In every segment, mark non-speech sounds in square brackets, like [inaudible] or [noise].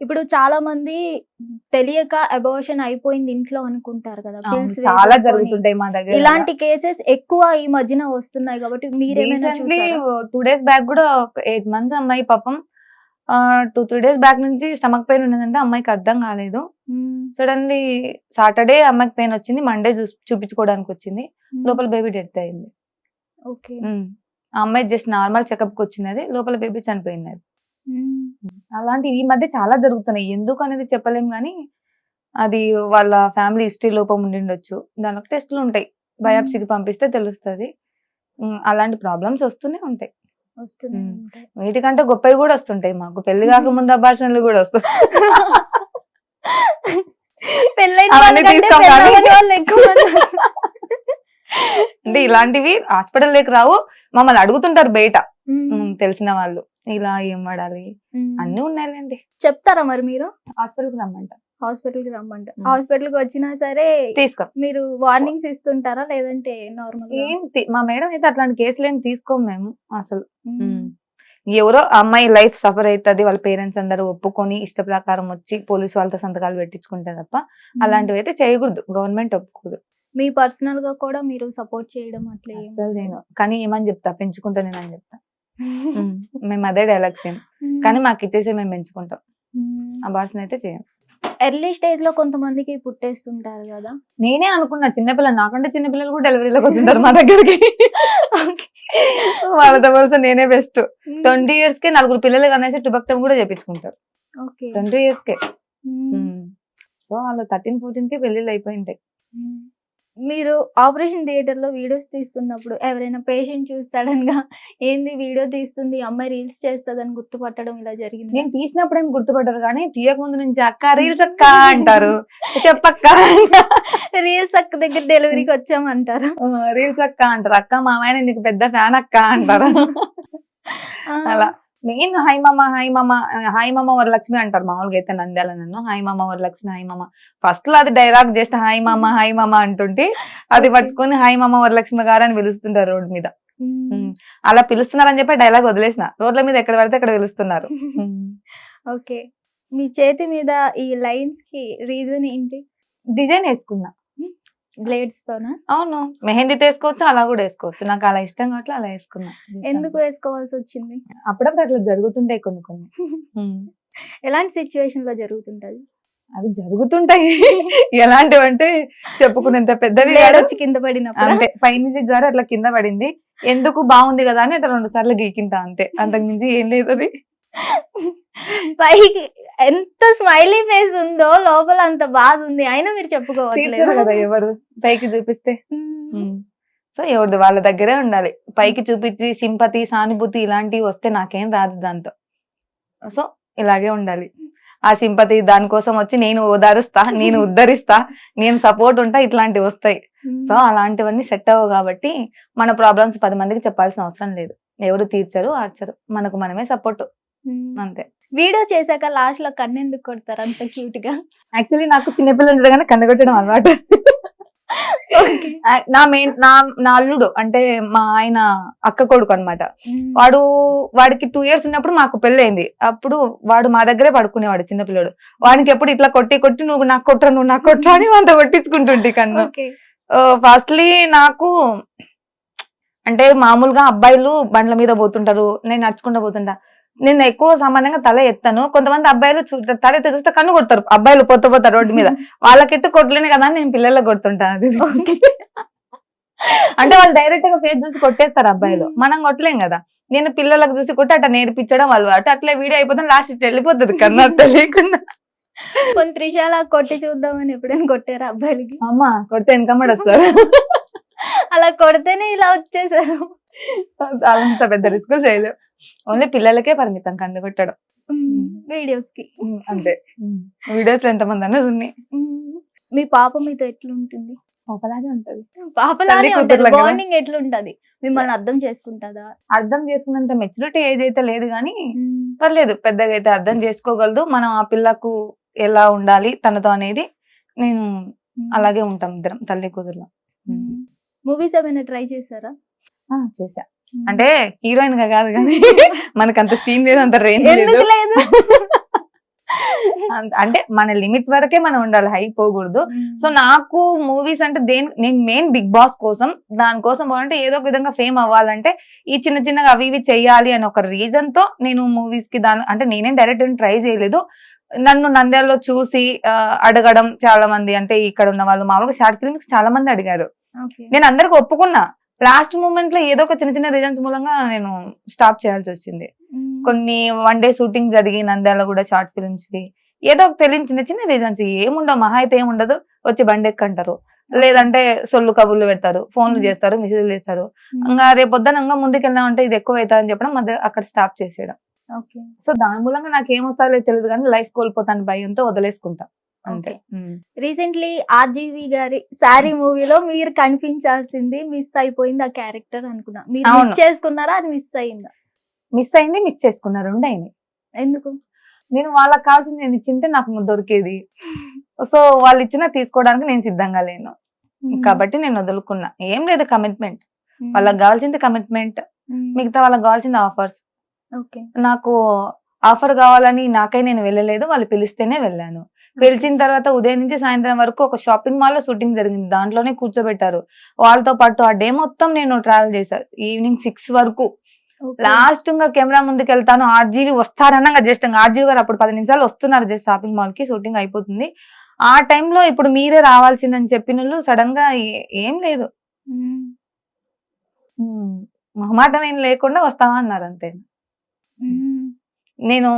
ఇప్పుడు చాలా మంది తెలియక అబోషన్ అయిపోయింది ఇంట్లో అనుకుంటారు కదా చాలా. జరుగుతుంటాయి మా దగ్గర ఇలాంటి కేసెస్ ఎక్కువ ఈ మధ్యన వస్తున్నాయి కాబట్టి మీరేమైనా టూ డేస్ బ్యాక్ కూడా ఎయిట్ మంత్స్ అమ్మాయి పాపం టూ త్రీ డేస్ బ్యాక్ నుంచి స్టమక్ పెయిన్ ఉన్నదంటే అమ్మాయికి అర్థం కాలేదు. సడన్లీ సాటర్డే అమ్మాయికి పెయిన్ వచ్చింది మండే చూపించుకోవడానికి వచ్చింది. లోపల బేబీ డెత్ అయింది ఓకే. ఆ అమ్మాయి జస్ట్ నార్మల్ చెకప్కి వచ్చింది అది లోపల బేబీ చనిపోయింది అది మ్మ్. అలాంటి ఈ మధ్య చాలా జరుగుతున్నాయి. ఎందుకు అనేది చెప్పలేం కానీ అది వాళ్ళ ఫ్యామిలీ హిస్టరీ లోపం ఉండిండొచ్చు. దానికి టెస్టులు ఉంటాయి. బయాప్సీకి పంపిస్తే తెలుస్తుంది. అలాంటి ప్రాబ్లమ్స్ వస్తూనే ఉంటాయి. వీటికంటే గొప్పవి కూడా వస్తుంటాయి మాకు. పెళ్ళి కాకముందు అబార్షన్లు కూడా [laughs] వస్తారు. అంటే ఇలాంటివి హాస్పిటల్ లేక రావు. మమ్మల్ని అడుగుతుంటారు బయట. తెలిసిన వాళ్ళు. ఇలా ఏం వాడాలి. అన్ని ఉన్నాయండి చెప్తారా మరి మీరు? హాస్పిటల్కి రమ్మంట. హాస్పిటల్కి రమ్మంట. మ్మ్. హాస్పిటల్కి వచ్చినా సరే తీసుకో. మీరు వార్నింగ్స్ ఇస్తుంటారా? లేదంటే నార్మల్ ఏం మా మేడం అయితే అట్లాంటి కేసులు ఏం తీసుకోము మేము అసలు. ఎవరో అమ్మాయి లైఫ్ సఫర్ అవుతుంది వాళ్ళ పేరెంట్స్ అందరూ ఒప్పుకొని ఇష్ట ప్రకారం వచ్చి పోలీసు వాళ్ళతో సంతకాలు పెట్టించుకుంటే తప్ప అలాంటివి అయితే చేయకూడదు. గవర్నమెంట్ ఒప్పుకోదు. మీ పర్సనల్గా కూడా మీరు సపోర్ట్ చేయడం అట్లా నేను కానీ ఏమని చెప్తా? పెంచుకుంటా నేను అని చెప్తా. [laughs] మేము అదే చేయం కానీ మాకు ఇచ్చేసి మేము పెంచుకుంటాం. అబార్షన్ అయితే చేయం. ఎర్లీ స్టేజ్లో కొంతమందికి పుట్టేస్తుంటారు కదా? నేనే అనుకున్నా చిన్నపిల్లలు నాకంటే చిన్నపిల్లలు కూడా డెలివరీలోకి వస్తుంటారు మా దగ్గరికి. [laughs] వాళ్ళతో పోలిస్తే నేనే బెస్ట్ ట్వంటీ ఇయర్స్ కే నలుగురు పిల్లలు కనేసి టుబక్తం కూడా చేపించుకుంటారు. ట్వంటీ ఇయర్స్ కే. సో వాళ్ళు థర్టీన్ ఫోర్టీన్కి పెళ్ళిళ్ళు అయిపోయి ఉంటాయి మీరు ఆపరేషన్ థియేటర్లో వీడియోస్ తీస్తున్నప్పుడు ఎవరైనా పేషెంట్ చూసి సడన్గా ఏంది వీడియో తీస్తుంది అమ్మాయి రీల్స్ చేస్తుందని గుర్తుపట్టడం ఇలా జరిగింది? నేను తీసినప్పుడు ఏం గుర్తుపడ్డారు కానీ తీయక ముందు నుంచి అక్క రీల్స్ అక్క [laughs] అంటారు. చెప్పక్క. రీల్స్ అక్క దగ్గర డెలివరీకి వచ్చామంటారా? రీల్స్ అక్క అంటారు. అక్క మామయ్య నీకు పెద్ద ఫ్యాన్ అక్క అంటారు. [laughs] అలా. మెయిన్ హై మామ హై మామ హై మామ వరలక్ష్మి అంటారు మామూలుగా అయితే నంద్యాల నన్ను. హై మామ వరలక్ష్మి హై మామ. ఫస్ట్లో అది డైలాగ్ జస్ట్ హై మామ హై మామ అంటుంటే అది. పట్టుకొని హై మామ వరలక్ష్మి గారు అని పిలుస్తుంటారు రోడ్ మీద. మ్మ్. అలా పిలుస్తున్నారని చెప్పి డైలాగ్ వదిలేసిన. రోడ్ల మీద ఎక్కడ పడితే అక్కడ పిలుస్తున్నారు. [laughs] ఓకే మీ చేతి మీద ఈ లైన్స్కి రీజన్ ఏంటి? డిజైన్ వేసుకున్నా. బ్లేడ్స్ తోనా? అవును. మెహందీ వేసుకోవచ్చు అలా కూడా వేసుకోవచ్చు. నాకు అలా ఇష్టం కాబట్టి అలా వేసుకున్నా. ఎందుకు వేసుకోవాల్సి వచ్చింది? అప్పుడప్పుడు అట్లా జరుగుతుంటాయి కొన్ని కొన్ని. [laughs] ఎలాంటి సిచ్యువేషన్లో జరుగుతుంటది? అవి జరుగుతుంటాయి. [laughs] ఎలాంటివి అంటే చెప్పుకునేంత పెద్దవి కాదు. వచ్చి కింద పడినప్పుడు. అంతే. పైనుంచి జారి అట్లా కింద పడింది. ఎందుకు బాగుంది కదా అని అట్లా రెండు సార్లు గీకింటా అంతే. అంతకు మించి ఏం లేదు అది. పైకి ఎంత స్మైలీ ఫేస్ ఉందో లోపల అంత బాధ ఉంది అయినా మీరు తీర్చరు చెప్పుకోవట్లేదు కదా ఎవరు? పైకి చూపిస్తే. సో ఎవరిది? వాళ్ళ దగ్గరే ఉండాలి. పైకి చూపించి సింపతి సానుభూతి ఇలాంటివి వస్తే నాకేం రాదు దాంతో. సో ఇలాగే ఉండాలి. ఆ సింపతి దానికోసం వచ్చి నేను ఓదారుస్తా నేను ఉద్ధరిస్తా నేను సపోర్ట్ ఉంటా ఇట్లాంటివి వస్తాయి. సో అలాంటివన్నీ సెట్ అవ్వవు కాబట్టి మన ప్రాబ్లమ్స్ పది మందికి చెప్పాల్సిన అవసరం లేదు. ఎవరు తీర్చరు ఆర్చరు. మనకు మనమే సపోర్ట్. అంతే. వీడియో చేశాక లాస్ట్లో కన్నెందుకు కొడతారు? అంత క్యూట్గా. యాక్చువల్లీ నాకు చిన్నపిల్లలు చూడగానే కన్నగొట్టడం ఆ, నా మెయిన్ నా నా అల్లుడు అంటే మా ఆయన అక్క కొడుకు అన్నమాట. వాడు వాడికి టూ ఇయర్స్ ఉన్నప్పుడు మాకు పెళ్ళైంది అప్పుడు వాడు మా దగ్గరే పడుకునేవాడు చిన్నపిల్లడు వాడికి ఎప్పుడు ఇట్లా కొట్టి కొట్టి నువ్వు నాకు కొట్టరా నువ్వు నాకు కొట్టరా అని అంత కొట్టించుకుంటుంటే కన్ను. ఫస్ట్లీ నాకు అంటే మామూలుగా అబ్బాయిలు బండ్ల మీద పోతుంటారు నేను నడుచుకుంటూ పోతుంటా. నేను ఎక్కువ సామాన్యంగా తల ఎత్తాను. కొంతమంది అబ్బాయిలు తల ఎత్తి చూస్తే కన్ను కొడతారు. అబ్బాయిలు పోతూ పోతారు రోడ్డు మీద. వాళ్ళకెట్టు కొట్టలేను కదా నేను పిల్లలకు కొడుతుంటా అది. అంటే వాళ్ళు డైరెక్ట్గా ఫేస్ చూసి కొట్టేస్తారు అబ్బాయిలు. మనం కొట్టలేం కదా. నేను పిల్లలకు చూసి కొట్టి అట్లా నేర్పించడం వాళ్ళు. అటు అట్లా వీడియో అయిపోతుంది లాస్ట్ వెళ్ళిపోతుంది కన్నా తెలియకుండా కొన్ని త్రిశాల కొట్టి చూద్దామని ఎప్పుడైనా కొట్టారు అబ్బాయిలకి? అమ్మ కొడితే వెనకమ్మడి వస్తారు. అలా కొడితేనే ఇలా వచ్చేసారు. [laughs] అంత పెద్ద రిస్క్ చేయలేవు ఓన్లీ పిల్లలకే పరిమితం కన్ను కొట్టడం. వీడియోస్కి. అంతే. వీడియోస్లో ఎంతమంది అన్నది ఉన్నాయి. మీ పాప మీతో ఎట్లుంటుంది? ఒకలాగే ఉంటది. తల్లి ఉంటది. బాండింగ్ ఎట్లుంటది? మిమ్మల్ని అర్థం చేసుకుంటుందా? అర్థం చేసుకున్నంత మెచ్యూరిటీ అయితే లేదు కానీ పర్లేదు పెద్దగా అయితే అర్థం చేసుకోగలదు. మనం ఆ పిల్లకు ఎలా ఉండాలి తనతో అనేది నేను అలాగే ఉంటాం ఇద్దరం తల్లి కూతురులో. మూవీస్ ఏమైనా ట్రై చేశారా? చేశా. అంటే హీరోయిన్గా కాదు కానీ [laughs] మనకు అంత సీన్ లేదు. అంత రేంజ్ లేదు అంటే మన లిమిట్ వరకే మనం ఉండాలి హై పోకూడదు. సో నాకు మూవీస్ అంటే దేని నేను మెయిన్ బిగ్ బాస్ కోసం దానికోసం అంటే ఏదో ఒక విధంగా ఫేమ్ అవ్వాలంటే ఈ చిన్న చిన్నగా అవి ఇవి చెయ్యాలి అని ఒక రీజన్తో నేను మూవీస్కి దాని అంటే నేనేం డైరెక్ట్ ట్రై చేయలేదు. నన్ను నంద్యాలలో చూసి అడగడం చాలా మంది అంటే ఇక్కడ ఉన్న వాళ్ళు మామూలుగా షార్ట్ ఫిల్మ్స్ చాలా మంది అడిగారు నేను అందరికి ఒప్పుకున్నా. లాస్ట్ మూమెంట్లో ఏదో ఒక చిన్న చిన్న రీజన్స్ మూలంగా నేను స్టాప్ చేయాల్సి వచ్చింది. కొన్ని వన్ డే షూటింగ్ జరిగి నంద్యాల కూడా షార్ట్ ఫిల్మ్స్ ఏదో ఒక తెలియని చిన్న చిన్న రీజన్స్ ఏముండవు మహా అయితే ఏముండదు వచ్చి బండి ఎక్కంటారు. లేదంటే సొల్లు కబుర్లు పెడతారు ఫోన్లు. చేస్తారు మెసేజ్లు చేస్తారు. ఇంకా రేపు పొద్దున ఇంకా ముందుకెళ్ళామంటే ఇది ఎక్కువ అవుతుందని చెప్పడం మధ్య అక్కడ స్టాప్ చేసేయడం. ఓకే. సో దాని మూలంగా నాకు ఏమొస్తారో తెలియదు కానీ లైఫ్ కోల్పోతాను భయంతో వదిలేసుకుంటా. Okay. రీసెంట్లీ ఆర్జీవి గారి సారీ మూవీలో మీరు కనిపించాల్సింది మిస్ అయిపోయింది ఆ క్యారెక్టర్ అనుకున్నా. మీరు. మిస్ చేసుకున్నారా? అది మిస్ అయిందా? మిస్ అయింది మిస్ చేసుకున్నారు రెండు అయినాయి ఎందుకు? నేను వాళ్ళకి కావాల్సింది నేను ఇచ్చింటే నాకు దొరికేది. [laughs] సో వాళ్ళు ఇచ్చినా తీసుకోవడానికి నేను సిద్ధంగా లేను. కాబట్టి నేను వదులుకున్నా. ఏం లేదు కమిట్మెంట్. వాళ్ళకి కావాల్సింది కమిట్మెంట్. మిగతా వాళ్ళకి కావాల్సింది ఆఫర్స్. ఓకే. నాకు ఆఫర్ కావాలని నాకై నేను వెళ్ళలేదు. వాళ్ళు పిలిస్తేనే వెళ్ళాను. పిలిచిన తర్వాత ఉదయం నుంచి సాయంత్రం వరకు ఒక షాపింగ్ మాల్లో షూటింగ్ జరిగింది. దాంట్లోనే కూర్చోబెట్టారు. వాళ్ళతో పాటు ఆ డే మొత్తం నేను ట్రావెల్ చేశాను ఈవినింగ్ సిక్స్ వరకు. లాస్ట్ ఇంకా కెమెరా ముందుకు వెళ్తాను ఆర్జీవి వస్తారనగా జస్ట్ ఆర్జీవి గారు అప్పుడు పది నిమిషాలు వస్తున్నారు జస్ట్ షాపింగ్ మాల్కి షూటింగ్ అయిపోతుంది. ఆ టైంలో ఇప్పుడు మీరే రావాల్సిందని చెప్పిన సడన్గా ఏ- లేదు. మొహమాటం ఏం లేకుండా వస్తావా అన్నారు అంతే. నేను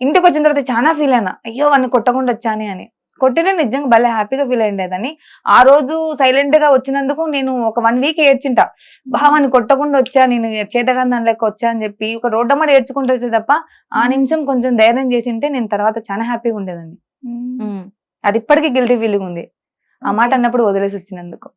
ఇంటికి వచ్చిన తర్వాత చాలా ఫీల్ అయినా అయ్యో వాడిని కొట్టకుండా వచ్చాని అని. కొట్టిన నిజంగా భలే హ్యాపీగా ఫీల్ అయ్యేదని ఆ రోజు సైలెంట్గా వచ్చినందుకు నేను ఒక వన్ వీక్ ఏడ్చింటా. భావాన్ని కొట్టకుండా వచ్చా నేను చేతగా దాని లెక్క వచ్చా అని చెప్పి ఒక రోడ్డమ్మడి ఏడ్చుకుంటూ వచ్చే తప్ప ఆ నిమిషం కొంచెం ధైర్యం చేసి ఉంటే నేను తర్వాత చాలా హ్యాపీగా ఉండేదాన్ని. అది ఇప్పటికీ గిల్టీ ఫీలింగ్ ఉంది. ఆ మాట అన్నప్పుడు వదిలేసి వచ్చినందుకు.